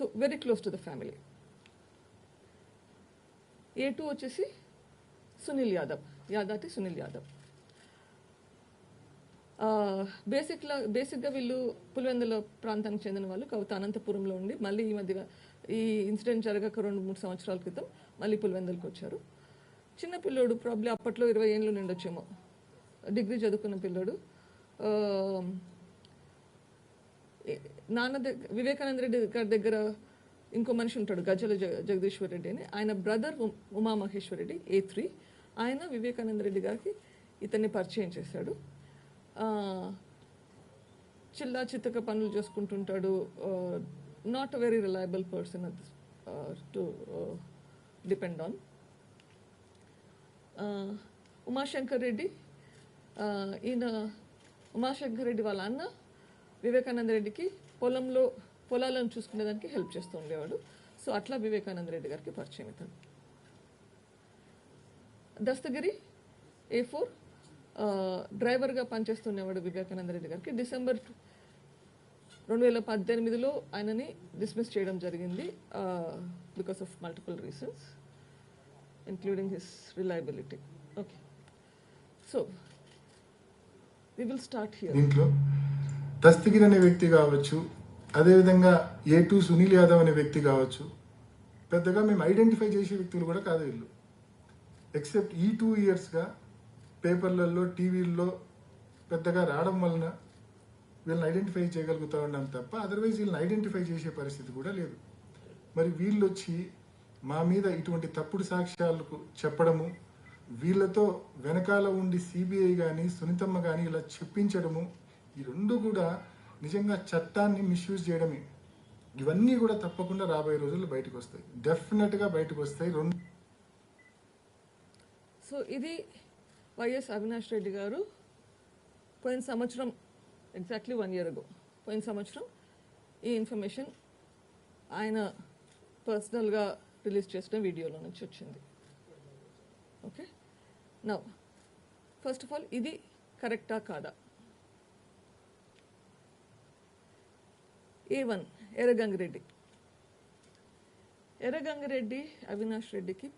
So very close to the family A two వచ్చేసి సునీల్ యాదవ్. యాదాతి సునీల్ యాదవ్. బేసిక్లా బేసిక్గా వీళ్ళు పులివెందుల ప్రాంతానికి చెందిన వాళ్ళు. కవిత అనంతపురంలో ఉండి మళ్ళీ ఈ మధ్య ఈ ఇన్సిడెంట్ జరగక రెండు మూడు సంవత్సరాల క్రితం మళ్ళీ పులివెందులకు వచ్చారు. చిన్న పిల్లోడు ప్రాబ్లీ అప్పట్లో ఇరవై ఏళ్ళు నిండొచ్చేమో. డిగ్రీ చదువుకున్న పిల్లోడు. నాన్న దగ్గర వివేకానంద రెడ్డి గారి దగ్గర ఇంకో మనిషి ఉంటాడు గజల జగ జగదీశ్వర్ రెడ్డి అని. ఆయన brother Umamaheshwara Reddy A three. ఆయన వివేకానంద రెడ్డి గారికి ఇతన్ని పరిచయం చేశాడు. చిల్లా చిత్తక పనులు చేసుకుంటుంటాడు. Not a very reliable person to depend on Umashankar Reddy ఈయన ఉమాశంకర్ రెడ్డి వాళ్ళ అన్న వివేకానంద రెడ్డికి పొలంలో పొలాలను చూసుకునేదానికి హెల్ప్ చేస్తూ ఉండేవాడు. సో అట్లా వివేకానంద రెడ్డి గారికి పరిచయం ఇతను. దస్తగిరి ఏ ఫోర్ డ్రైవర్గా పనిచేస్తుండేవాడు వివేకానంద రెడ్డి గారికి. డిసెంబర్ రెండు వేల పద్దెనిమిదిలో ఆయనని డిస్మిస్ చేయడం జరిగింది because of multiple reasons including his reliability okay so we will start here Dastagir అనే వ్యక్తి కావచ్చు అదేవిధంగా ఏ టూ సునీల్ యాదవ్ అనే వ్యక్తి కావచ్చు. పెద్దగా మేము ఐడెంటిఫై చేసే వ్యక్తులు కూడా కాదు వీళ్ళు. ఎక్సెప్ట్ ఈ టూ ఇయర్స్గా పేపర్లలో టీవీల్లో పెద్దగా రావడం వలన వీళ్ళని ఐడెంటిఫై చేయగలుగుతా ఉన్నాం తప్ప అదర్వైజ్ వీళ్ళని ఐడెంటిఫై చేసే పరిస్థితి కూడా లేదు. మరి వీళ్ళు వచ్చి మా మీద ఇటువంటి తప్పుడు సాక్ష్యాలకు చెప్పడము వీళ్ళతో వెనకాల ఉండి సిబిఐ కానీ సునీతమ్మ కానీ ఇలా చెప్పించడము ఈ రెండు కూడా నిజంగా చట్టాన్ని మిస్యూజ్ చేయడమే. ఇవన్నీ కూడా తప్పకుండా రాబోయే రోజుల్లో బయటకు వస్తాయి. డెఫినెట్గా బయటకు వస్తాయి. రెండు సో ఇది వైఎస్ అవినాష్ రెడ్డి గారు పోయిన సంవత్సరం ఎగ్జాక్ట్లీ వన్ ఇయర్ అగో పోయిన సంవత్సరం ఈ ఇన్ఫర్మేషన్ ఆయన పర్సనల్గా రిలీజ్ చేసిన వీడియోలో నుంచి వచ్చింది. ఓకే నా ఫస్ట్ ఆఫ్ ఆల్ ఇది కరెక్టా కాదా? A one Erra Gangi Reddy. Erra Gangi Reddy Avinash రెడ్డికి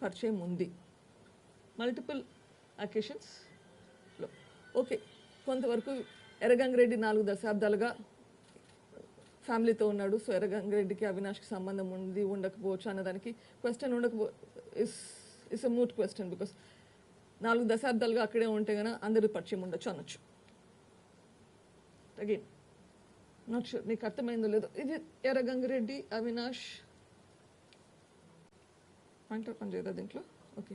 పరిచయం ఉంది. మల్టిపుల్ అకేషన్స్లో ఓకే కొంతవరకు ఎర్రగంగిరెడ్డి నాలుగు దశాబ్దాలుగా ఫ్యామిలీతో ఉన్నాడు. సో ఎర్రగంగిరెడ్డికి అవినాష్కి సంబంధం ఉంది ఉండకపోవచ్చు అన్నదానికి question ఉండకపో is is a moot question because నాలుగు దశాబ్దాలుగా అక్కడే ఉంటే కనుక అందరూ పరిచయం ఉండొచ్చు అనొచ్చు. అగైన్ నాట్ షూర్ నీకు అర్థమైందో లేదో. ఇది ఎర్రగంగిరెడ్డి అవినాష్. పాయింటర్ పని చేయదా దీంట్లో? Okay.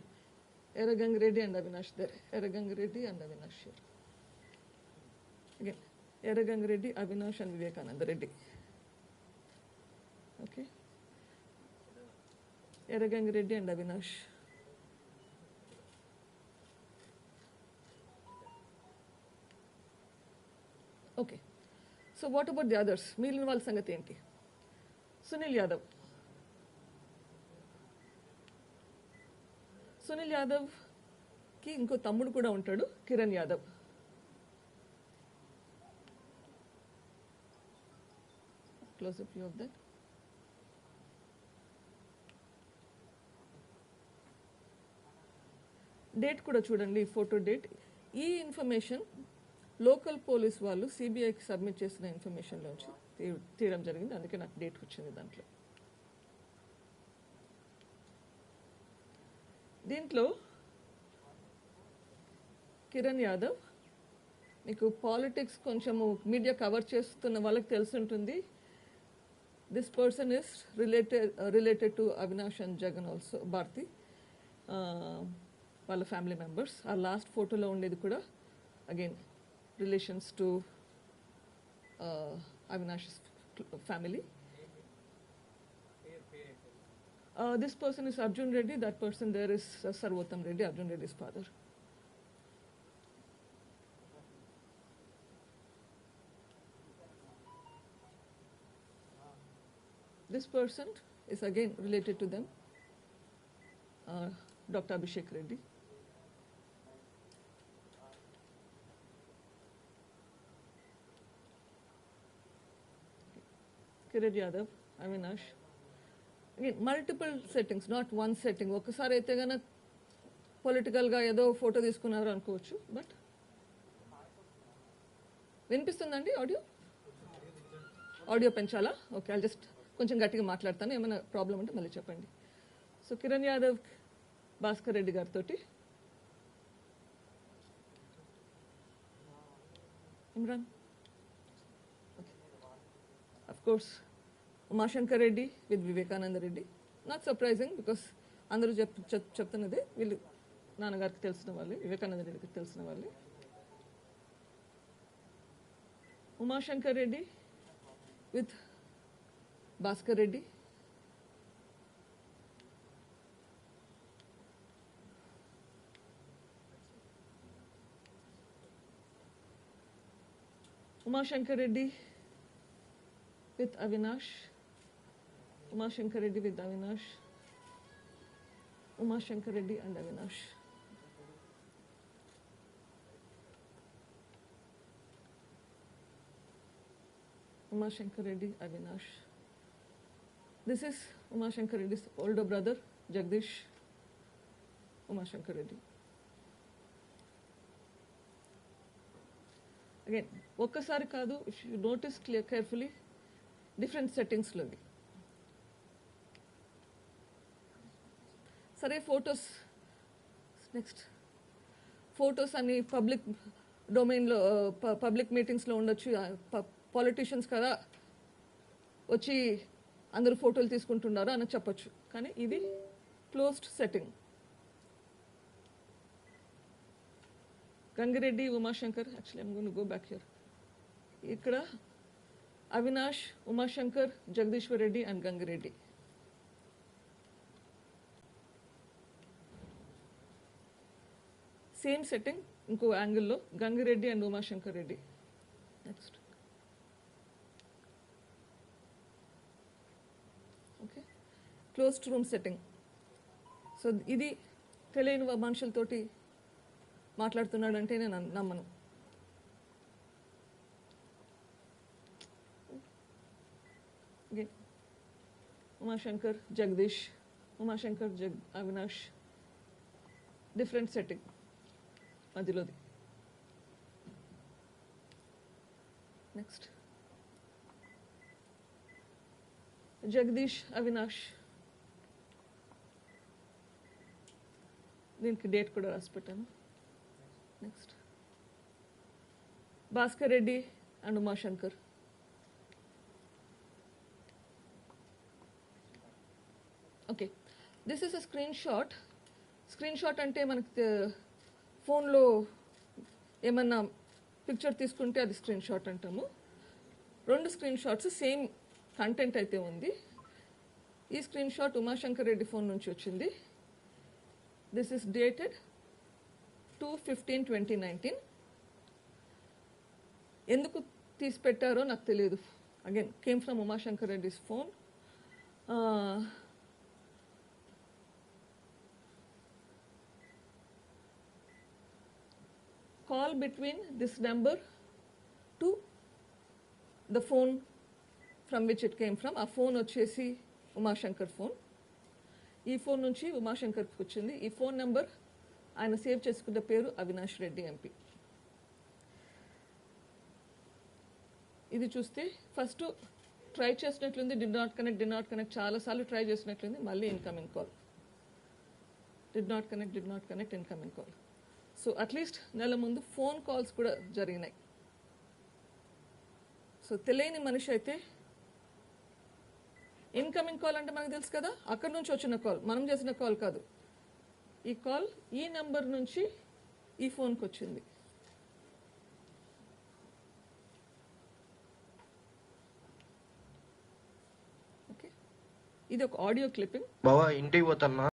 Erra Gangi Reddy and Avinash there Erra Gangi Reddy and Avinash sure again Erra Gangi Reddy Avinash and Vivekananda Reddy. Okay. Erra Gangi Reddy and Avinash. Okay. So what about the others మిగిలిన వాళ్ళ సంగతి ఏంటి? సునీల్ యాదవ్. సునీల్ యాదవ్కి ఇంకో తమ్ముడు కూడా ఉంటాడు Kiran Yadav. Close up view of that date కూడా చూడండి ఫోటో డేట్ ఈ ఇన్ఫర్మేషన్ లోకల్ పోలీస్ వాళ్ళు సిబిఐకి సబ్మిట్ చేసిన ఇన్ఫర్మేషన్లోంచి తీ- తీయడం జరిగింది. అందుకే నాకు డేట్ వచ్చింది దాంట్లో. దీంట్లో కిరణ్ యాదవ్ మీకు పాలిటిక్స్ కొంచెము మీడియా కవర్ చేస్తున్న వాళ్ళకి తెలుసుంటుంది. This person is related related to Avinash and Jagan also Bharati వాళ్ళ ఫ్యామిలీ మెంబర్స్ ఆ లాస్ట్ ఫోటోలో ఉండేది కూడా again relations to uh, Avinash's family. Uh, this person is Arjun Reddy, that person there is uh, Sarvotam Reddy, Arjun Reddy's father. This person is again related to them, uh, Dr. Abhishek Reddy. Kiran Yadav Avinash multiple settings not one setting ఒకసారి అయితే కనుక పొలిటికల్గా ఏదో photo తీసుకున్నారు అనుకోవచ్చు but వినిపిస్తుందండి audio audio పెంచాలా? Okay I just కొంచెం గట్టిగా మాట్లాడతాను. ఏమైనా ప్రాబ్లం ఉంటే మళ్ళీ చెప్పండి. సో కిరణ్ యాదవ్ భాస్కర్ రెడ్డి గారితో Imran course Umashankar Reddy with Vivekananda Reddy. Not surprising because అందరూ చెప్ చెప్తున్నది వీళ్ళు నాన్నగారికి తెలిసిన వాళ్ళే వివేకానంద రెడ్డికి తెలిసిన వాళ్ళే. Umashankar Reddy with Bhaskar Reddy. Umashankar Reddy with Avinash, Uma Shankar Reddy with Avinash, Uma Shankar Reddy and Avinash. Uma Shankar Reddy, Avinash. This is Uma Shankar Reddy's older brother, Jagdish Uma Shankar Reddy. Again ఒక్కసారి కాదు if you notice clear carefully different సెట్టింగ్స్లో ఉంది సరే photos. Next. Photos అన్ని public డొమైన్లో public మీటింగ్స్లో ఉండొచ్చు. Politicians కదా వచ్చి అందరూ ఫోటోలు తీసుకుంటున్నారు అని చెప్పొచ్చు. కానీ ఇది closed setting. Gangi Reddy Umashankar actually I'm gonna go back here. ఇక్కడ Avinash Umashankar Jagadishwar Reddy and Gangi Reddy. Same setting ఇంకో యాంగిల్లో Gangi Reddy and Umashankar Reddy. Next okay closed room setting so ఇది తెలియని మనుషులతోటి మాట్లాడుతున్నాడంటే నేను నమ్మను. Okay. Umashankar Jagadish Umashankar Jag Avinash different setting మధ్యలోది next Jagadish Avinash దీనికి డేట్ కూడా రాసి పెట్టాను next Bhaskar Reddy and Umashankar okay this is a screenshot screen shot అంటే మనకి ఫోన్లో ఏమన్నా పిక్చర్ తీసుకుంటే అది స్క్రీన్ షాట్ అంటాము. రెండు స్క్రీన్ షాట్స్ సేమ్ కంటెంట్ అయితే ఉంది. ఈ screenshot Umashankar Reddy phone నుంచి వచ్చింది. This is dated two fifteen twenty nineteen ఎందుకు తీసి పెట్టారో నాకు తెలియదు. Again came from Umashankar Reddy's phone call between this number to the phone from which it came from ఆ ఫోన్ వచ్చేసి ఉమాశంకర్ ఫోన్ ఈ ఫోన్ నుంచి ఉమాశంకర్కి వచ్చింది. ఈ ఫోన్ నెంబర్ ఆయన సేవ్ చేసుకున్న పేరు అవినాష్ రెడ్డి ఎంపీ ఇది చూస్తే first try చేసినట్లుంది. Did not connect did not connect చాలాసార్లు ట్రై చేసినట్లుంది. మళ్ళీ incoming call did not connect did not connect incoming call so at least నెల ముందు ఫోన్ కాల్స్ కూడా జరిగినాయి. సో తెలియని మనిషి అయితే ఇన్కమింగ్ కాల్ అంటే మనకు తెలుసు కదా? అక్కడి నుంచి వచ్చిన కాల్ మనం చేసిన కాల్ కాదు. ఈ కాల్ ఈ నెంబర్ నుంచి ఈ ఫోన్కి వచ్చింది. ఓకే ఇది ఒక ఆడియో క్లిప్పింగ్ బావా ఇంటికి పోతున్నా.